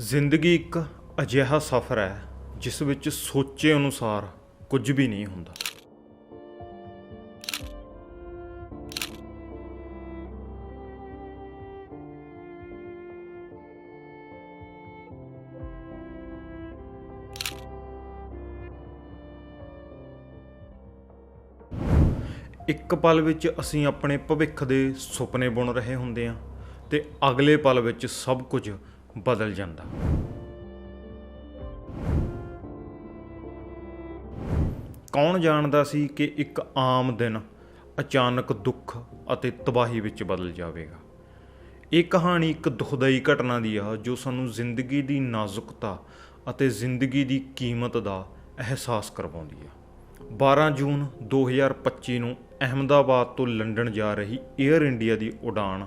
ਜ਼ਿੰਦਗੀ ਇੱਕ ਅਜਿਹਾ ਸਫ਼ਰ ਹੈ, ਜਿਸ ਵਿੱਚ ਸੋਚੇ ਅਨੁਸਾਰ ਕੁਝ ਵੀ ਨਹੀਂ ਹੁੰਦਾ। ਇੱਕ ਪਲ ਵਿੱਚ ਅਸੀਂ ਆਪਣੇ ਭਵਿੱਖ ਦੇ ਸੁਪਨੇ ਬੁਣ ਰਹੇ ਹੁੰਦੇ ਹਾਂ ਤੇ ਅਗਲੇ ਪਲ ਵਿੱਚ ਸਭ ਕੁਝ ਬਦਲ ਜਾਂਦਾ। ਕੌਣ ਜਾਣਦਾ ਸੀ ਕਿ ਇੱਕ ਆਮ ਦਿਨ ਅਚਾਨਕ ਦੁੱਖ ਅਤੇ ਤਬਾਹੀ ਵਿੱਚ ਬਦਲ ਜਾਵੇਗਾ? ਇਹ ਕਹਾਣੀ ਇੱਕ ਦੁਖਦਾਈ ਘਟਨਾ ਦੀ ਆ, ਜੋ ਸਾਨੂੰ ਜ਼ਿੰਦਗੀ ਦੀ ਨਾਜ਼ੁਕਤਾ ਅਤੇ ਜ਼ਿੰਦਗੀ ਦੀ ਕੀਮਤ ਦਾ ਅਹਿਸਾਸ ਕਰਵਾਉਂਦੀ ਆ। 12 ਜੂਨ 2025 ਨੂੰ ਅਹਮਦਾਬਾਦ ਤੋਂ ਲੰਡਨ ਜਾ ਰਹੀ 에ਅਰ ਇੰਡੀਆ ਦੀ ਉਡਾਨ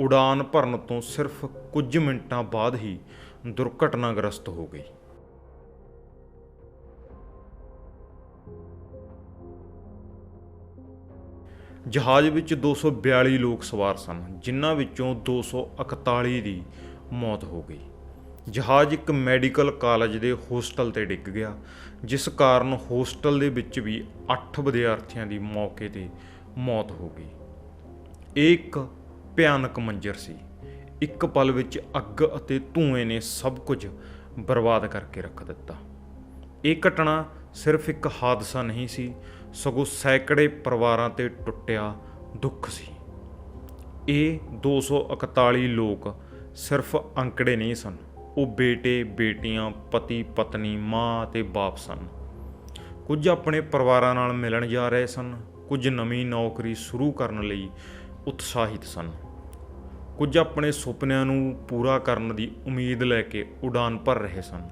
ਉਡਾਨ ਭਰਨ ਤੋਂ ਸਿਰਫ ਕੁਝ ਮਿੰਟਾਂ ਬਾਅਦ ਹੀ ਦੁਰਘਟਨਾਗ੍ਰਸਤ ਹੋ ਗਈ। ਜਹਾਜ਼ ਵਿੱਚ 242 ਲੋਕ ਸਵਾਰ ਸਨ, ਜਿਨ੍ਹਾਂ ਵਿੱਚੋਂ 241 ਦੀ ਮੌਤ ਹੋ ਗਈ। ਜਹਾਜ਼ ਇੱਕ ਮੈਡੀਕਲ ਕਾਲਜ ਦੇ ਹੋਸਟਲ ਤੇ ਡਿੱਗ ਗਿਆ, ਜਿਸ ਕਾਰਨ ਹੋਸਟਲ ਦੇ ਵਿੱਚ ਵੀ 8 ਵਿਦਿਆਰਥੀਆਂ ਦੀ ਮੌਕੇ ਤੇ ਮੌਤ ਹੋ ਗਈ। ਇਹ ਇੱਕ ਭਿਆਨਕ ਮੰਜ਼ਰ ਸੀ। ਇੱਕ ਪਲ ਵਿੱਚ ਅੱਗ ਅਤੇ ਧੂਏ ਨੇ ਸਭ ਕੁਝ ਬਰਬਾਦ ਕਰਕੇ ਰੱਖ ਦਿੱਤਾ। ਇਹ ਘਟਨਾ ਸਿਰਫ ਇੱਕ ਹਾਦਸਾ ਨਹੀਂ ਸੀ, ਸਗੋਂ ਸੈਂਕੜੇ ਪਰਿਵਾਰਾਂ ਤੇ ਟੁੱਟਿਆ ਦੁੱਖ ਸੀ। ਇਹ 241 ਲੋਕ ਸਿਰਫ ਅੰਕੜੇ ਨਹੀਂ ਸਨ, ਉਹ ਬੇਟੇ, ਬੇਟੀਆਂ, ਪਤੀ, ਪਤਨੀ, ਮਾਂ ਅਤੇ ਬਾਪ ਸਨ। ਕੁਝ ਆਪਣੇ ਪਰਿਵਾਰਾਂ ਨਾਲ ਮਿਲਣ ਜਾ ਰਹੇ ਸਨ, ਕੁਝ ਨਵੀਂ ਨੌਕਰੀ ਸ਼ੁਰੂ ਕਰਨ ਲਈ ਉਤਸ਼ਾਹਿਤ ਸਨ। ਕੁਝ ਆਪਣੇ ਸੁਪਨਿਆਂ ਨੂੰ ਪੂਰਾ ਕਰਨ ਦੀ ਉਮੀਦ ਲੈ ਕੇ ਉਡਾਨ ਭਰ ਰਹੇ ਸਨ।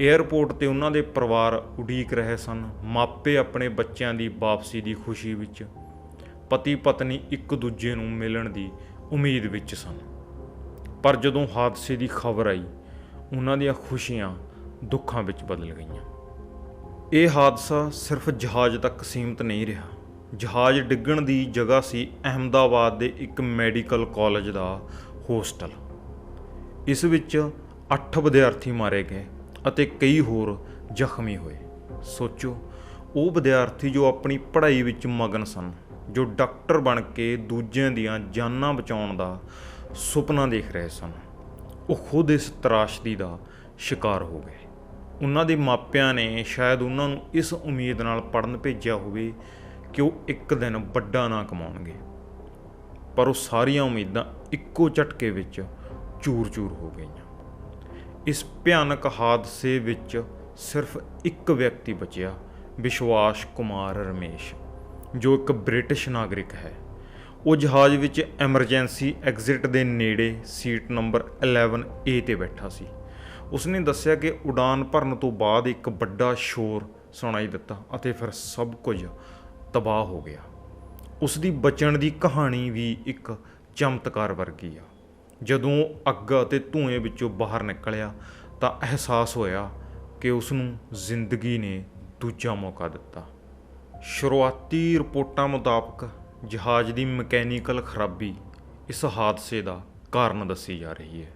ਏਅਰਪੋਰਟ ਤੇ ਉਹਨਾਂ ਦੇ ਪਰਿਵਾਰ ਉਡੀਕ ਰਹੇ ਸਨ, ਮਾਪੇ ਆਪਣੇ ਬੱਚਿਆਂ ਦੀ ਵਾਪਸੀ ਦੀ ਖੁਸ਼ੀ ਵਿੱਚ ਪਤੀ ਪਤਨੀ ਇੱਕ ਦੂਜੇ ਨੂੰ ਮਿਲਣ ਦੀ ਉਮੀਦ ਵਿੱਚ ਸਨ। ਪਰ ਜਦੋਂ ਹਾਦਸੇ ਦੀ ਖਬਰ ਆਈ, ਉਹਨਾਂ ਦੀਆਂ ਖੁਸ਼ੀਆਂ ਦੁੱਖਾਂ ਵਿੱਚ ਬਦਲ ਗਈਆਂ। ਇਹ ਹਾਦਸਾ ਸਿਰਫ ਜਹਾਜ਼ ਤੱਕ ਸੀਮਤ ਨਹੀਂ ਰਿਹਾ। ਜਹਾਜ਼ ਡਿੱਗਣ ਦੀ ਜਗ੍ਹਾ ਸੀ ਅਹਮਦਾਬਾਦ ਦੇ ਇੱਕ ਮੈਡੀਕਲ ਕਾਲਜ ਦਾ ਹੋਸਟਲ। ਇਸ ਵਿੱਚ 8 ਵਿਦਿਆਰਥੀ ਮਾਰੇ ਗਏ ਅਤੇ ਕਈ ਹੋਰ ਜ਼ਖਮੀ ਹੋਏ। ਸੋਚੋ, ਉਹ ਵਿਦਿਆਰਥੀ ਜੋ ਆਪਣੀ ਪੜ੍ਹਾਈ ਵਿੱਚ ਮਗਨ ਸਨ, ਜੋ ਡਾਕਟਰ ਬਣ ਕੇ ਦੂਜਿਆਂ ਦੀਆਂ ਜਾਨਾਂ ਬਚਾਉਣ ਦਾ ਸੁਪਨਾ ਦੇਖ ਰਹੇ ਸਨ, ਉਹ ਖੁਦ ਇਸ ਤਰਾਸ਼ਦੀ ਦਾ ਸ਼ਿਕਾਰ ਹੋ ਗਏ। ਉਹਨਾਂ ਦੇ ਮਾਪਿਆਂ ਨੇ ਸ਼ਾਇਦ ਉਹਨਾਂ ਨੂੰ ਇਸ ਉਮੀਦ ਨਾਲ ਪੜਨ ਭੇਜਿਆ ਹੋਵੇ ਕਿ ਉਹ ਇੱਕ ਦਿਨ ਵੱਡਾ ਨਾ ਕਮਾਉਣਗੇ? ਪਰ ਉਹ ਸਾਰੀਆਂ ਉਮੀਦਾਂ ਇੱਕੋ ਝਟਕੇ ਵਿੱਚ ਚੂਰ-ਚੂਰ ਹੋ ਗਈਆਂ। ਇਸ ਭਿਆਨਕ ਹਾਦਸੇ ਵਿੱਚ ਸਿਰਫ ਇੱਕ ਵਿਅਕਤੀ ਬਚਿਆ, ਵਿਸ਼ਵਾਸ ਕੁਮਾਰ ਰਮੇਸ਼, ਜੋ ਇੱਕ ਬ੍ਰਿਟਿਸ਼ ਨਾਗਰਿਕ ਹੈ। ਉਹ ਜਹਾਜ਼ ਵਿੱਚ ਐਮਰਜੈਂਸੀ ਐਗਜ਼ਿਟ ਦੇ ਨੇੜੇ ਸੀਟ ਨੰਬਰ 11A ਤੇ ਬੈਠਾ ਸੀ। ਉਸਨੇ ਦੱਸਿਆ ਕਿ ਉਡਾਨ ਭਰਨ ਤੋਂ ਬਾਅਦ ਇੱਕ ਵੱਡਾ ਸ਼ੋਰ ਸੁਣਾਈ ਦਿੱਤਾ ਅਤੇ ਫਿਰ ਸਭ ਕੁਝ ਤਬਾਹ ਹੋ ਗਿਆ। ਉਸ ਦੀ ਬਚਣ ਦੀ ਕਹਾਣੀ ਵੀ ਇੱਕ ਚਮਤਕਾਰ ਵਰਗੀ ਆ। ਜਦੋਂ ਉਹ ਅੱਗ ਅਤੇ ਧੂਏ ਵਿੱਚੋਂ ਬਾਹਰ ਨਿਕਲਿਆ ਤਾਂ ਅਹਿਸਾਸ ਹੋਇਆ ਕਿ ਉਸ ਨੂੰ ਜ਼ਿੰਦਗੀ ਨੇ ਦੂਜਾ ਮੌਕਾ ਦਿੱਤਾ। ਸ਼ੁਰੂਆਤੀ ਰਿਪੋਰਟਾਂ ਮੁਤਾਬਕ ਜਹਾਜ਼ ਦੀ ਮਕੈਨੀਕਲ ਖਰਾਬੀ ਇਸ ਹਾਦਸੇ ਦਾ ਕਾਰਨ ਦੱਸੀ ਜਾ ਰਹੀ ਹੈ।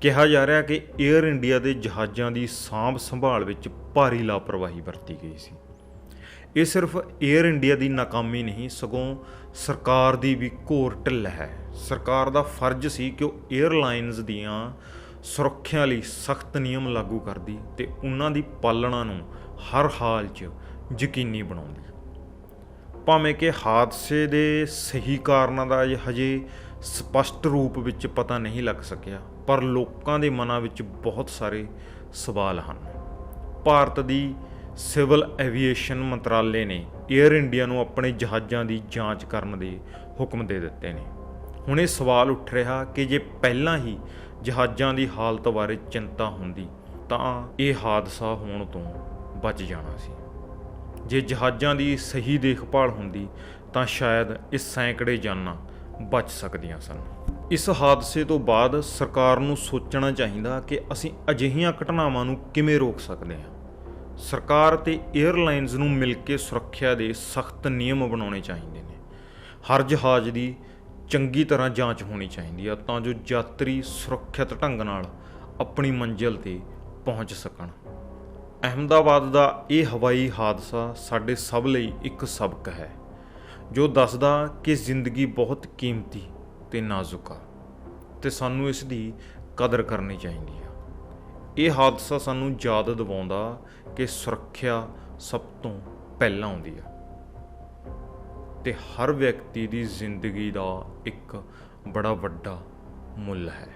ਕਿਹਾ ਜਾ ਰਿਹਾ ਕਿ 에ਅਰ ਇੰਡੀਆ ਦੇ ਜਹਾਜ਼ਾਂ ਦੀ ਸਾਂਭ ਸੰਭਾਲ ਵਿੱਚ ਭਾਰੀ ਲਾਪਰਵਾਹੀ ਵਰਤੀ ਗਈ ਸੀ। ਇਹ ਸਿਰਫ 에ਅਰ ਇੰਡੀਆ ਦੀ ਨਾਕਾਮੀ ਨਹੀਂ, ਸਗੋਂ ਸਰਕਾਰ ਦੀ ਵੀ ਘੋਰ ਢਿੱਲ ਹੈ। ਸਰਕਾਰ ਦਾ ਫਰਜ਼ ਸੀ ਕਿ ਉਹ 에ਅਰਲਾਈਨਸ ਦੀਆਂ ਸੁਰੱਖਿਆ ਲਈ ਸਖਤ ਨਿਯਮ ਲਾਗੂ ਕਰਦੀ ਤੇ ਉਹਨਾਂ ਦੀ ਪਾਲਣਾ ਨੂੰ ਹਰ ਹਾਲ 'ਚ ਯਕੀਨੀ ਬਣਾਉਂਦੀ। ਭਾਵੇਂ ਕਿ ਹਾਦਸੇ ਦੇ ਸਹੀ ਕਾਰਨਾਂ ਦਾ ਹਜੇ ਸਪਸ਼ਟ ਰੂਪ ਵਿੱਚ ਪਤਾ ਨਹੀਂ ਲੱਗ ਸਕਿਆ, ਪਰ ਲੋਕਾਂ ਦੇ ਮਨਾਂ ਵਿੱਚ ਬਹੁਤ ਸਾਰੇ ਸਵਾਲ ਹਨ। ਭਾਰਤ ਦੀ ਸਿਵਲ ਐਵੀਏਸ਼ਨ ਮੰਤਰਾਲੇ ਨੇ 에ਅਰ ਇੰਡੀਆ ਨੂੰ ਆਪਣੇ ਜਹਾਜ਼ਾਂ ਦੀ ਜਾਂਚ ਕਰਨ ਦੇ ਹੁਕਮ ਦੇ ਦਿੱਤੇ ਨੇ। ਹੁਣ ਇਹ ਸਵਾਲ ਉੱਠ ਰਿਹਾ ਕਿ ਜੇ ਪਹਿਲਾਂ ਹੀ ਜਹਾਜ਼ਾਂ ਦੀ ਹਾਲਤ ਬਾਰੇ ਚਿੰਤਾ ਹੁੰਦੀ, ਤਾਂ ਇਹ ਹਾਦਸਾ ਹੋਣ ਤੋਂ ਬਚ ਜਾਣਾ ਸੀ। ਜੇ ਜਹਾਜ਼ਾਂ ਦੀ ਸਹੀ ਦੇਖਭਾਲ ਹੁੰਦੀ, ਤਾਂ ਸ਼ਾਇਦ ਇਹ ਸੈਂਕੜੇ ਜਾਨਾਂ ਬਚ ਸਕਦੀਆਂ ਸਨ। ਇਸ ਹਾਦਸੇ ਤੋਂ ਬਾਅਦ ਸਰਕਾਰ ਨੂੰ ਸੋਚਣਾ ਚਾਹੀਦਾ ਕਿ ਅਸੀਂ ਅਜਿਹੀਆਂ ਘਟਨਾਵਾਂ ਨੂੰ ਕਿਵੇਂ ਰੋਕ ਸਕਦੇ ਹਾਂ। ਸਰਕਾਰ ਅਤੇ 에ਅਰਲਾਈਨਸ ਨੂੰ ਮਿਲ ਕੇ ਸੁਰੱਖਿਆ ਦੇ ਸਖਤ ਨਿਯਮ ਬਣਾਉਣੇ ਚਾਹੀਦੇ ਨੇ। ਹਰ ਜਹਾਜ਼ ਦੀ ਚੰਗੀ ਤਰ੍ਹਾਂ ਜਾਂਚ ਹੋਣੀ ਚਾਹੀਦੀ ਆ ਤਾਂ ਜੋ ਯਾਤਰੀ ਸੁਰੱਖਿਅਤ ਢੰਗ ਨਾਲ ਆਪਣੀ ਮੰਜ਼ਿਲ ਤੇ ਪਹੁੰਚ ਸਕਣ। ਅਹਿਮਦਾਬਾਦ ਦਾ ਇਹ ਹਵਾਈ ਹਾਦਸਾ ਸਾਡੇ ਸਭ ਲਈ ਇੱਕ ਸਬਕ ਹੈ, ਜੋ ਦੱਸਦਾ ਕਿ ਜ਼ਿੰਦਗੀ ਬਹੁਤ ਕੀਮਤੀ ਤੇ ਨਾਜ਼ੁਕ ਆ ਤੇ ਸਾਨੂੰ ਇਸ ਦੀ ਕਦਰ ਕਰਨੀ ਚਾਹੀਦੀ ਹੈ ਇਹ ਹਾਦਸਾ ਸਾਨੂੰ ਯਾਦ ਦਿਵਾਉਂਦਾ ਕਿ ਸੁਰੱਖਿਆ ਸਭ ਤੋਂ ਪਹਿਲਾਂ ਆਉਂਦੀ ਆ। ਤੇ ਹਰ ਵਿਅਕਤੀ ਦੀ ਜ਼ਿੰਦਗੀ ਦਾ ਇੱਕ ਬੜਾ ਵੱਡਾ ਮੁੱਲ ਹੈ।